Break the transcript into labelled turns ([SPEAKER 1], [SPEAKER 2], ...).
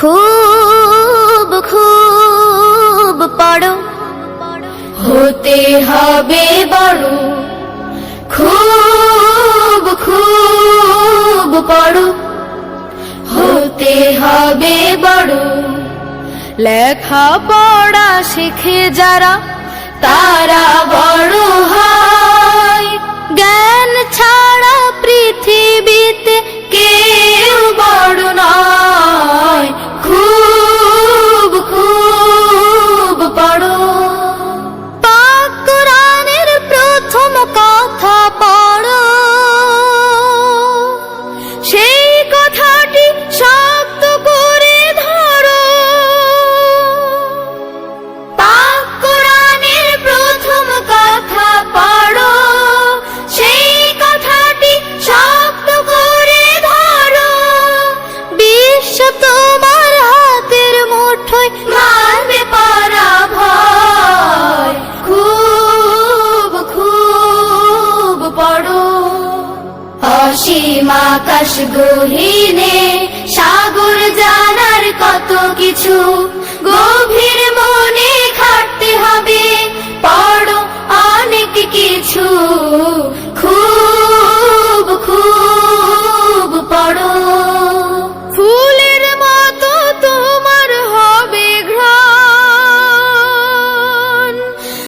[SPEAKER 1] খুব খুব পড়ো
[SPEAKER 2] হতে হবে বড়। খুব খুব বড় হতে হবে বড়।
[SPEAKER 1] লেখা পড়া শিখে যারা,
[SPEAKER 2] তারা বড় হয়। অসীম আকাশ গহিনে সাগর জানার কত কিছু?